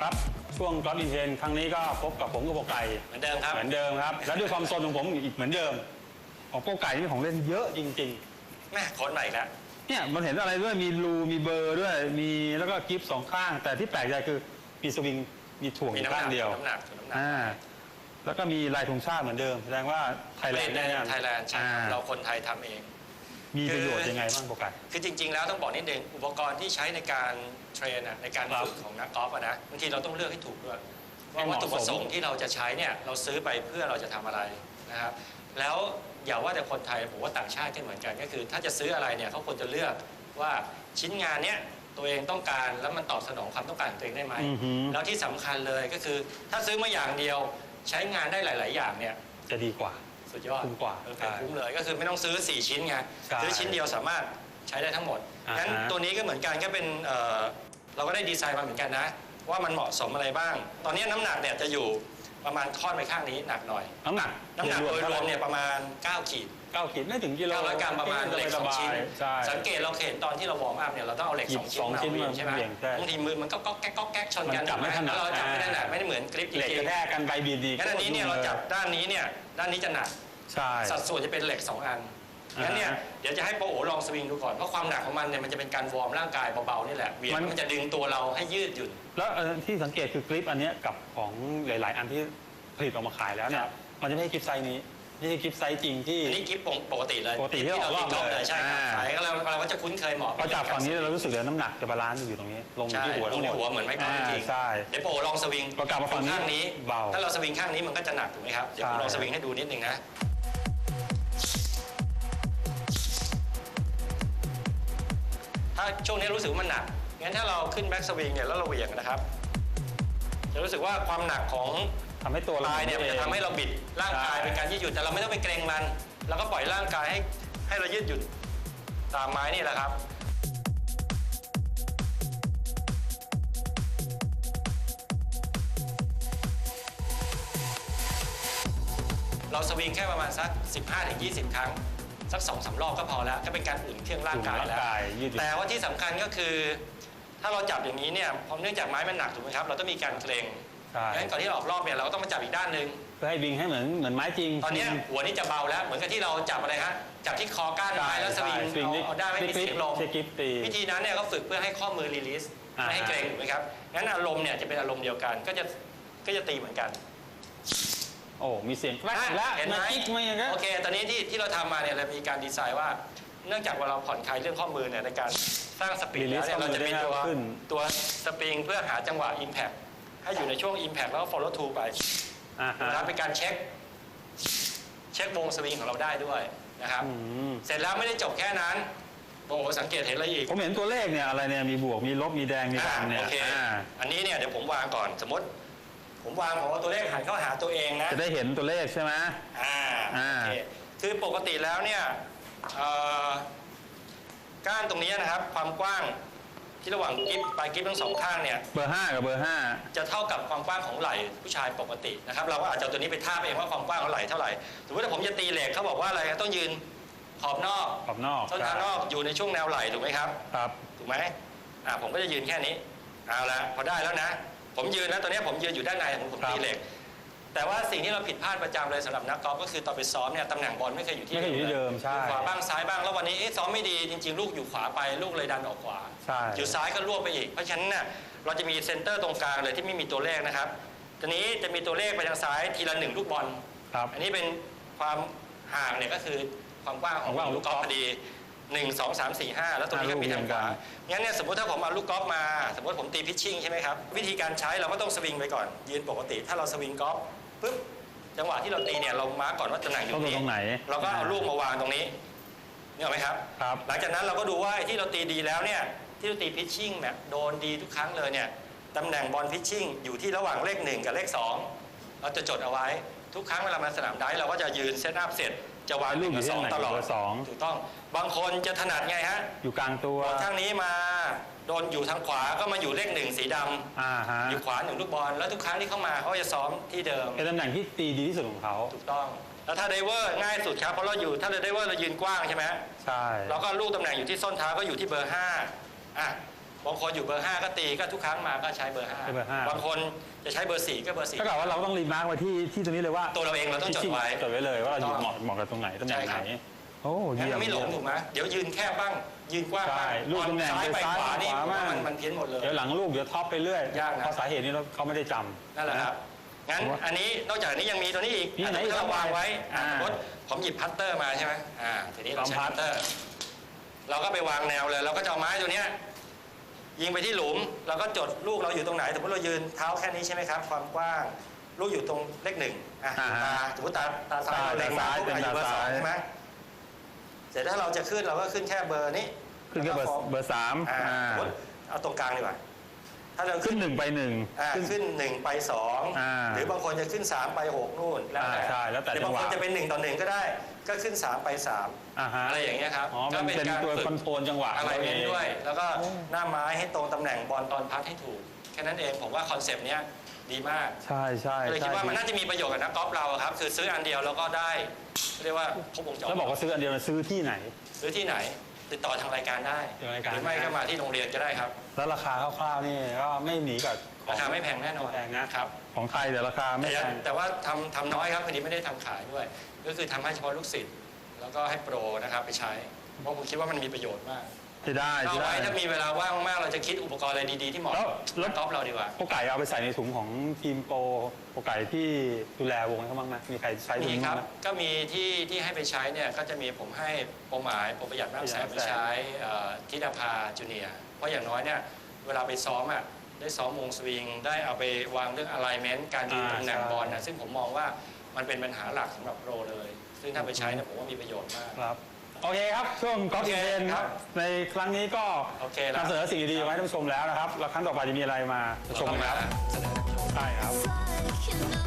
ครับช่วงกอล์ฟอินเทนครั้งนี้ก็พบกับผมกับโปไก่เหมือนเดิมครับ เหมือนเดิมครับ และด้วยความสนของผมอีกเหมือนเดิมของโปไก่นี่ของเล่นเยอะจริงแม่ค้นใหม่แล้วๆเนี่ยมันเห็นอะไรด้วยมีรูมีเบอร์ด้วยมีแล้วก็กิฟต์สองข้าง แต่ที่แปลกใจคือมีสวิงมีถ่วงอมียู่น้ำหข้านังกเดียวน้ำหนักน้ำหนักอ่าแล้วก็มีลายธงชาติเหมือนเดิม แสดงว่าไทยแลเล่นนด์ในเนี่ยไทยแลนด์ใช่ครับอ่าเราคนไทยทำเอง มีประโยชน์ยังไงบ้างโปไก่คือจริง ๆ แล้วต้องบอกนิดนึงอุปกรณ์ที่ใช้ในการเทรนอะในการครับฝึกของนักกอล์ฟอะนะบางทีเราต้องเลือกให้ถูกด้วยให้ว่าเหวัตมาะถุประสงสมค์ที่เราจะใช้เนี่ยเราซื้อไปเพื่อเราจะทำอะไรนะครับแล้วอย่าว่าแต่คนไทยผมว่าต่างชาติก็เหมือนกันก็คือ ถ้าจะซื้ออะไรเนี่ยเขาควรจะเลือกว่าชิ้นงานเนี้ยตัวเองต้องการแล้วมันตอบสนองความต้องการของตัวเองได้ไหมอือหือแล้วที่สำคัญเลยก็คือ ถ้าซื้อมาอย่างเดียวใช้งานได้หลาย ๆ อย่างเนี่ย จะดีกว่า สุดยอดคุ้มกว่าเออใช่คุ้มเลยก็คือไม่ต้องซื้อ 4 ชิ้นไงใช่ซื้อชิ้นเดียวสามารถใช้ได้ทั้งหมดอ่าฮะ งั้นตัวนี้ก็เหมือนกันก็เป็นเอ่อเราก็ได้ดีไซน์มาเหมือนกันนะ ว่ามันเหมาะสมอะไรบ้าง ตอนนี้น้ำหนักเนี่ยจะอยู่ประมาณค่อนไปข้างนี้หนักหน่อย น้ำหนักน้ำหนักโดยรวมท่าไหเนี่ยประมาณ 9 ขีด เก้าขีดไม่ถึงกิโล900 กรัมประมาณเหล็กสองชิ้น ใช่ สังเกตเราเห็นตอนที่เราวอร์มอัพเนี่ยเราต้องเอาเหล็กหยิสบองชิ้นสองมาชิ้นเหวี่ยงมาใช่ไหมเหวี่ยงใช่บางทีมือมันก็ก๊อกแก๊กก๊อกแก๊กชนกันมันจับไม่ถนัด แล้วเราจับไม่อ่าถนัดไม่ได้เหมือนกริปจเหล็กริกงระแทกกันใบบีดีๆงั้นอันนี้เนี่ยเราจับด้านนี้เนี่ยด้านนี้จะหนัก ใช่ สัดส่วนจะเป็นเหล็ก 2 อันอ่าฮะงั้นเนี่ยเดี๋ยวจะให้โปรโอลองสวิงดูก่อน เพราะความหนักของมันเนี่ยมันจะเป็นการวอร์มร่างกายเบาๆนี่แหละเวียนมัน มันจะดึงตัวเราให้ยืดหยุ่น แล้วเอ่อที่สังเกตคือกริปอันเนี้ยกับของหลาย ๆ อันที่ผลิตออกมาขายแล้วเนี่คยรับ มันจะไม่ใช่กริปไซส์นี้ไม่ใช่กริปไซส์จริงที่ อันนี้กิฟปกติเลยปกติที่เราออกรอบติดรอบเลเลยยใช่ครับอ่าขายก็เราเราก็จะคุ้นเคยเหมาะพอจับฝั่งนี้เรารู้สึกเลยน้ำหนักจะบาลานซ์อยู่ตรงนี้ ลงใช่ที่หัวลทั้งงหมที่ดหัวเหมือนไม้กอล์ฟจริงใช่ๆเดี๋ยวโปรลองสวิงพอกลับมาฝั่งนี้ข้างนี้เบาถ้าเราสวิงข้างนี้มันก็จะหนักถูกไหมครับเดี๋ยวผมใช่ ลองสวิงให้ดูนิดนึงนะ ถ้าช่วงนี้รู้สึกว่ามันหนัก งั้นถ้าเราขึ้นแบ็กสวิงเนี่ยแล้วเราเหวี่ยงนะครับ จะรู้สึกว่าความหนักของทำให้ตัวปลายเนี่ยมันจะทำให้เราบิดร่างกายใช่เป็นการยืดหยุ่นแต่เราไม่ต้องไปเกรงมัน แล้วก็ปล่อยร่างกายให้ให้เรายืดหยุ่นตามไม้นี่แหละครับเราสวิงแค่ประมาณสัก 15-20 ครั้ง สัก2อสารอบก็พอแล้ว ก็เป็นการอุ่นเครื่องร่างกายร่างแล้วกายยืดหยุ่นแต่ว่าที่สำคัญก็คือ ถ้าเราจับอย่างนี้เนี่ยเพราะเนื่องจากไม้มันหนักถูกไหมครับ เราต้องมีการเกรงใช่งั้นก่อนที่เราออกรอบเนี่ยเราก็ต้องมาจับอีกด้านหนึ่งเพื่อให้บิงให้เหมือนเหมือนไม้จริง ตอนเนี้ยหัวนี่จะเบาแล้วเหมือนกับที่เราจับอะไรฮะจับที่คอก้านไม้แล้วสวิงใช่สวิงเอาเอาได้านไม่มีเสียงลมใช้กริปตีวิธีนั้นเนี่ยก็ฝึกเพื่อให้ข้อมือรีลิสอ่าไม่ให้เกรงถูกไหมครับงั้นอารมณ์เนี่ยจะเป็นอารมณ์เดียวกันก็จะก็จะตีเหมือนกัน โอ้มีเสียงแกรกอีกแล้วเห็นไหมมากิ๊กมาอย่างเงี้ยโอเค ตอนนี้ที่ที่เราทำมาเนี่ยเรามีการดีไซน์ว่า เนื่องจากว่าเราผ่อนคลายเรื่องข้อมือเนี่ยในการสร้างสปริงแล้วเนี่ยเราจะมีตัวตัวสปริงเพื่อหาจังหวะ Impact ให้อยู่ในช่วง Impact แล้วก็ follow through ไป อ่าฮะ นะครับเป็นการเช็ค เช็ควงสวิงของเราได้ด้วยนะครับ อืม เสร็จแล้วไม่ได้จบแค่นั้นโอ้โหสังเกตเห็นอะไรอีกผมเห็นตัวเลขเนี่ยอะไรเนี่ยมีบวกมีลบมีแดงมีอ่าดำเนี่ยโอเค อ่า อันนี้เนี่ยเดี๋ยวผมวางก่อนสมมติ ผมวางผมเอาตัวเลขหันเข้าหาตัวเองนะ จะได้เห็นตัวเลขใช่ไหมอ่าอ่าโอเคคือปกติแล้วเนี่ยเอ่อก้านตรงนี้นะครับ ความกว้างที่ระหว่างกิฟปลายกิฟทั้งสองข้างเนี่ย เบอร์ห้ากับเบอร์ห้าจะเท่ากับความกว้างของไหล่ผู้ชายปกตินะครับ เราก็อาจจะเอาตัวนี้ไปทาบเองว่าความกว้างของไหล่เท่าไหร่สมมติถ้าผมจะตีเหล็กเขาบอกว่าอะไรต้องยืนขอบนอกขอบนอกส้นเท้านอกอยู่ในช่วงแนวไหล่ถูกไหมครับ ครับ ถูกไหมอ่าผมก็จะยืนแค่นี้ เอาละพอได้แล้วนะ ผมยืนนะตอนนี้ผมยืนอยู่ด้านในผมผมครับตีเหล็ก แต่ว่าสิ่งที่เราผิดพลาดประจำเลยสำหรับนักกอล์ฟก็คือตอนไปซ้อมเนี่ยตำแหน่งบอลไม่เคยอยู่ที่ไม่เคยอยู่ที่เดิมใช่อยู่ขวาบ้างซ้ายบ้างแล้ววันนี้เอ๊ะซ้อมไม่ดีจริง ๆ ลูกอยู่ขวาไปลูกเลยดันออกขวาใช่อยู่ซ้ายก็รวบไปอีก เพราะฉะนั้นเนี่ยเราจะมีเซนเตอร์ตรงกลางเลยที่ไม่มีตัวเลขนะครับทีนี้จะมีตัวเลขไปทางซ้ายทีละหนึ่งลูกบอลครับอันนี้เป็นความห่างเนี่ยก็คือความกว้างของความกว้างลูกกอล์ฟพอดี หนึ่งสองสามสี่ห้าแล้วตรงนี้ก็มีทางขวางั้นเนี่ยสมมติถ้าผมเอาลูกกอล์ฟมา สมมติผมตีพิชชิ่งใช่ไหมครับ วิธีการใช้เราก็ต้องสวิงไปก่อน ยืนปกติ ถ้าเราสวิงกอล์ฟปุ๊บจังหวะที่เราตีเนี่ยเรามาร์กก่อนว่าตำแหน่งอยู่ต้องตดูรงนี้ตรงไหน เราก็เอาลูกมาวางตรงนี้นี่เอาไหมครับครับ หลังจากนั้นเราก็ดูว่าไอ้ที่เราตีดีแล้วเนี่ย ที่เราตีพิชชิ่งแบบโดนดีทุกครั้งเลยเนี่ยตำแหน่งบอลพิชชิ่งอยู่ที่ระหว่างเลขหนึ่งกับเลขสองเราจะจดเอาไว้ทุกครั้งเวลามาสนามได้เราก็จะยืนเซตอัพเสร็จ จะวางลูกอยู่กับที่สองไหนตลอดเบอร์สองถูกต้องบางคนจะถนัดไงฮะอยู่กลางตัวโดนทางนี้มาโดนอยู่ทางขวาก็มาอยู่เลขหนึ่งสีดำอ่าฮะอยู่ขวาหนึ่งลูกบอลแล้วทุกครั้งที่เข้ามาเขาจะซ้อมที่เดิมเป็นตำแหน่งที่ตีดีที่สุดของเขาถูกต้องแล้วถ้าไดเวอร์ง่ายสุดครับเพราะเราอยู่ถ้าไดเวอร์เรายืนกว้างใช่ไหมใช่แล้วก็ลูกตำแหน่งอยู่ที่ส้นเท้าก็อยู่ที่เบอร์5อะ บางคนอยู่เบอร์ 5 ก็ตีก็ทุกครั้งมาก็ใช้เบอร์ใช้เบอร์ห้า5บางคนจะใช้เบอร์ 4 ก็เบอร์ถ้าเกิดว่าเราต้องรีมาร์กไว้ที่ที่ตรงนี้เลยว่าตัวเราเองเราต้องจดไว้จดไว้เลยว่าเราอยู่ต้องเหมาะเหมาะกับตรงไหนตำแหน่งใช่ไหครันบ โอ้4งั้นเยี่ยมัมนไม่หลงถูกไหมเดี๋ยวยืนแคบบ้าง ยืนกว้างใช่บ้างลูกตำแหน่งซ้ายไปไปซ้ายขวานี่ขวาผมว่ามั่มันงมันเพี้ยนหมดเลย เดี๋ยวหลังลูกเดี๋ยวท็อปไปเรื่อยยากนะ เพราะสาเหตุนี้เราเขาไม่ได้จำ นั่นแหละครับ งั้นผมว่าอันนี้นอกจากนี้ยังมีตัวนี้อีกนี่ไหนอะสมมติเราวางไว้อะอ่าสมมติผมหยิบพัตเตอร์มาใช่ไหมอ่าทีนี้เราใช้ลองพัพัดตเตอร์ เราก็ไปวางแนวเลย เราก็จะเอาไม้ตัวเนี้ย ยิงไปที่หลุมเราก็จดลูกเราอยู่ตรงไหนสมมติเรายืนเท้าแค่นี้ใช่ไหมครับ ความกว้างลูกอยู่ตรงเลขหนึ่งอะอ่าฮะตาสมมติตาตาซ้ายเราเล็งมาตาซ้ายปุ๊บอะอยู่เบอร์สองเป็นตาซ้ายใช่ไหมเสร็จถ้าเราจะขึ้นเราก็ขึ้นแค่เบอร์นี้ขึ้นแค่เบอร์แล้วก็เบอร์สามอ่าอ่าสมมติเอาตรงกลางดีกว่า ถ้าเราขึ้ขึ้นนหนึ่งไปหนึ่ง อ่าขึ้นหนึ่งไปสองอ่าหรือบางคนจะขึ้นสามไปหกนู่นแล้วแต่อ่าใช่แล้วแต่หรือบางคนจังหวะจะเป็นหนึ่งต่อหนึ่งก็ได้ ก็ขึ้นสามไปสามอ่าฮะอะไรอย่างเงี้ยครับอ๋อก็มันเป็นการตัวฝึกคอนโทรลจังหวะอะไรเราเน้นเองด้วย แล้วก็โอ้หน้าไม้ให้ตรงตำแหน่งบอลตอนพัดให้ถูกแค่นั้นเองผมว่าคอนเซปต์เนี้ยดีมากใช่ใช่ก็เลยคิใช่ดว่ามันน่าจะมีประโยชน์กับนักกอล์ฟเราอะครับคือซื้ออันเดียวแล้วก็ได้เรียกว่าครบวงจรแล้วบอกว่าซื้ออันเดียวซื้อที่ไหน ซื้อที่ไหน ติดต่อทางรายการได้ทางรายการ หรือไม่ก็มาที่โรงเรียนก็ได้ครับ แล้วราคาคร่าวๆนี่ก็ไม่หนีกับของราคาไม่แพงแน่นอนไม่แพงนะครับ ของไทยแต่ราคาไม่แต่แพงแต่ว่าทำทำน้อยครับพอดีไม่ได้ทำขายด้วย ก็คือทำให้เฉพาะลูกศิษย์แล้วก็ให้โปรนะครับไปใช้ เพราะผมคิดว่ามันมีประโยชน์มาก จะได้เอาจะได้ ไว้ถ้ามีเวลาว่างมากๆเราจะคิดอุปกรณ์อะไรดีๆที่เหมาะแล้วกับแล้วนักกอล์ฟเราดีกว่า โปไก่เอาไปใส่ในถุงของทีมโปรโปไก่ที่ดูแลวงเขาบ้างไหมมีใครใช้ถุงมีคบ้ารังบ ไหม ก็มีที่ที่ให้ไปใช้เนี่ยก็จะมีผมให้โปรหมายโปรประหยัดน้ำแสงประไปหยัดน้ำแสงใช้เอ่อทิดาภาจูเนียร์เพราะอย่างน้อยเนี่ยเวลาไปซ้อมอะได้ซ้อมวงสวิง ได้เอาไปวางเรื่อง alignment การยืนตำแหน่งบอลนะซึ่งผมมองว่ามันเป็นปัญหาหลักสำหรับโปรเลย ซึ่งถ้าไปใช้เนี่ยผมว่ามีประโยชน์มาก ครับ โอเคครับ ช่วงกอล์ฟโออิเคนเทนครับ ในครั้งนี้ก็โอเคแล้วนำเสนอสิ่งดีๆไว้ท่านผู้ชมแล้วนะครับ แล้วครั้งต่อไปจะมีอะไรมาชมกันครับเสนอท่านผู้ชมใช่ครับ